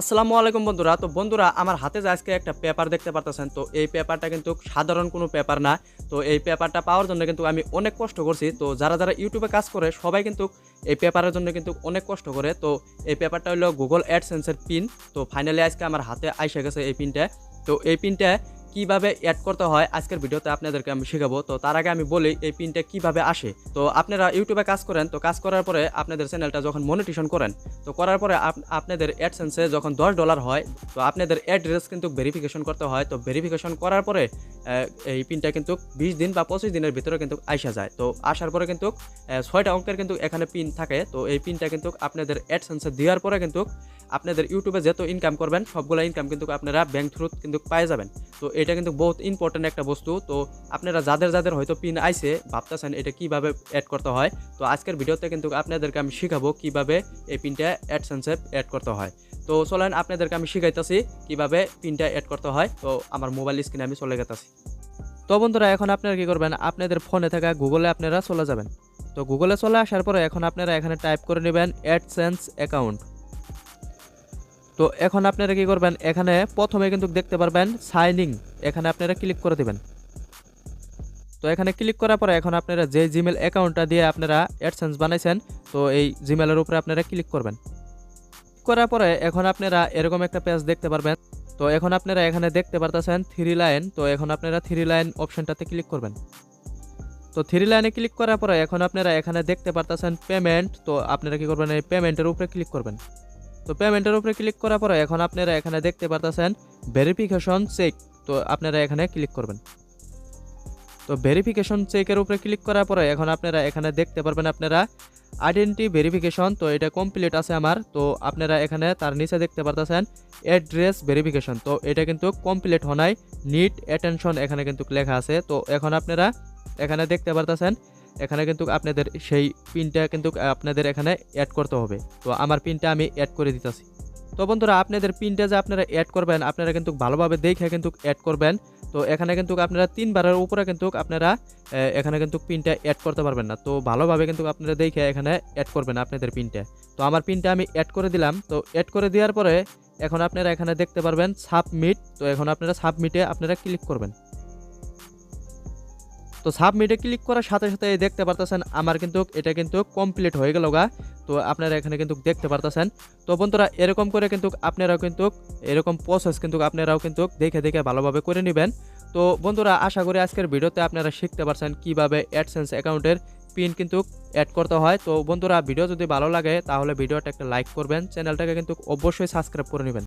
আসসালামু আলাইকুম বন্ধুরা। তো বন্ধুরা, আমার হাতে যে আজকে একটা পেপার দেখতে পারতেছেন, তো এই পেপারটা কিন্তু সাধারণ কোনো পেপার না। তো এই পেপারটা পাওয়ার জন্য কিন্তু আমি অনেক কষ্ট করছি। তো যারা যারা ইউটিউবে কাজ করে, সবাই কিন্তু এই পেপারের জন্য কিন্তু অনেক কষ্ট করে। তো এই পেপারটা হলো গুগল অ্যাডসেন্সের পিন তো ফাইনালি আজকে আমার হাতে আইসে গেছে এই পিনটা তো এই পিনটা কীভাবে অ্যাড করতে হয় আজকের ভিডিওতে আপনাদেরকে আমি শেখাবো। তো তার আগে আমি বলি এই পিনটা কীভাবে আসে। তো আপনারা ইউটিউবে কাজ করেন, তো কাজ করার পরে আপনাদের চ্যানেলটা যখন মনিটেশন করেন, তো করার পরে আপ- আপনাদের অ্যাডসেন্সে যখন দশ ডলার হয়, তো আপনাদের অ্যাড্রেস কিন্তু ভেরিফিকেশন করতে হয়। তো ভেরিফিকেশন করার পরে এই পিনটা কিন্তু বিশ দিন বা পঁচিশ দিনের ভিতরে কিন্তু আইসা যায়। তো আসার পরে কিন্তু ছয়টা অঙ্কের কিন্তু এখানে পিন থাকে। তো এই পিনটা কিন্তু আপনাদের অ্যাডসেন্সে দেওয়ার পরে কিন্তু আপনাদের ইউটিউবে যত ইনকাম করবেন, সবগুলো ইনকাম কিন্তু আপনারা ব্যাংক থ্রু কিন্তু পেয়ে যাবেন। তো এটা কিন্তু বহুত ইম্পর্টেন্ট একটা বস্তু। তো আপনারা যাদের যাদের হয়তো পিন আইসে ভাবতেছেন এটা কীভাবে অ্যাড করতে হয়। তো আজকের ভিডিওতে কিন্তু আপনাদেরকে আমি শিখাবো কীভাবে এই পিনটা অ্যাডসেন্সে অ্যাড করতে হয়। তো চলেন, আপনাদেরকে আমি শিখাইতেছি কীভাবে পিনটা অ্যাড করতে হয়। তো আমার মোবাইল স্ক্রিনে আমি চলে গেতেছি। তো বন্ধুরা, এখন আপনারা কি করবেন? আপনাদের ফোনে থাকা গুগলে আপনারা চলে যাবেন। তো গুগলে চলে আসার পরে এখন আপনারা এখানে টাইপ করে নেবেন অ্যাডসেন্স অ্যাকাউন্ট তো এখন আপনারা কি করবেন? এখানে প্রথমে কিন্তু দেখতে পারবেন সাইনিং এখানে আপনারা ক্লিক করে দেবেন। তো এখানে ক্লিক করার পরে এখন আপনারা যে জিমেল অ্যাকাউন্টটা দিয়ে আপনারা অ্যাডসেন্স বানাইছেন, তো এই জিমেলের উপরে আপনারা ক্লিক করবেন। করার পরে এখন আপনারা এরকম একটা পেজ দেখতে পারবেন। তো এখন আপনারা এখানে দেখতে পারতেছেন থ্রি লাইন তো এখন আপনারা থ্রি লাইন অপশানটাতে ক্লিক করবেন। তো থ্রি লাইনে ক্লিক করার পরে এখন আপনারা এখানে দেখতে পারতেছেন পেমেন্ট তো আপনারা কি করবেন, এই পেমেন্টের উপরে ক্লিক করবেন। তো পেমেন্টের উপরে ক্লিক করার পরে এখন আপনারা এখানে দেখতে পারতেছেন ভেরিফিকেশন চেক তো আপনারা এখানে ক্লিক করবেন। তো ভেরিফিকেশন চেকের উপরে ক্লিক করার পরে এখন আপনারা এখানে দেখতে পারবেন আপনারা আইডেন্টি ভেরিফিকেশন তো এটা কমপ্লিট আছে আমার। তো আপনারা এখানে তার নিচে দেখতে পারতেছেন অ্যাড্রেস ভেরিফিকেশন তো এটা কিন্তু কমপ্লিট হনাই। নিট অ্যাটেনশন এখানে কিন্তু লেখা আছে। তো এখন আপনারা এখানে দেখতে পারতেছেন, এখানে কিন্তু আপনাদের সেই পিনটা কিন্তু আপনাদের এখানে অ্যাড করতে হবে। তো আমার পিনটা আমি অ্যাড করে দিতেছি। তো বন্ধুরা, আপনাদের পিনটা যে আপনারা অ্যাড করবেন, আপনারা কিন্তু ভালোভাবে দেখে কিন্তু অ্যাড করবেন। তো এখানে কিন্তু আপনারা তিনবারের উপরে কিন্তু আপনারা এখানে কিন্তু পিনটা অ্যাড করতে পারবেন না। তো ভালোভাবে কিন্তু আপনারা দেখে এখানে অ্যাড করবেন আপনাদের পিনটা। তো আমার পিনটা আমি অ্যাড করে দিলাম। তো অ্যাড করে দেওয়ার পরে এখন আপনারা এখানে দেখতে পারবেন সাবমিট তো এখন আপনারা সাবমিটে আপনারা ক্লিক করবেন। তো সাবমিটে ক্লিক করার সাথে সাথে দেখতে পারতেছেন, আমার কিন্তু এটা কিন্তু কমপ্লিট হয়ে গেল গা। তো আপনারা এখানে কিন্তু দেখতে পারতেছেন। তো বন্ধুরা, এরকম করে কিন্তু আপনারাও কিন্তু, এরকম প্রসেস কিন্তু আপনারাও কিন্তু দেখে দেখে ভালোভাবে করে নেবেন। তো বন্ধুরা, আশা করি আজকের ভিডিওতে আপনারা শিখতে পারছেন কীভাবে অ্যাডসেন্স অ্যাকাউন্টের পিন কিন্তু অ্যাড করতে হয়। তো বন্ধুরা, ভিডিও যদি ভালো লাগে, তাহলে ভিডিওটা একটা লাইক করবেন, চ্যানেলটাকে কিন্তু অবশ্যই সাবস্ক্রাইব করে নেবেন।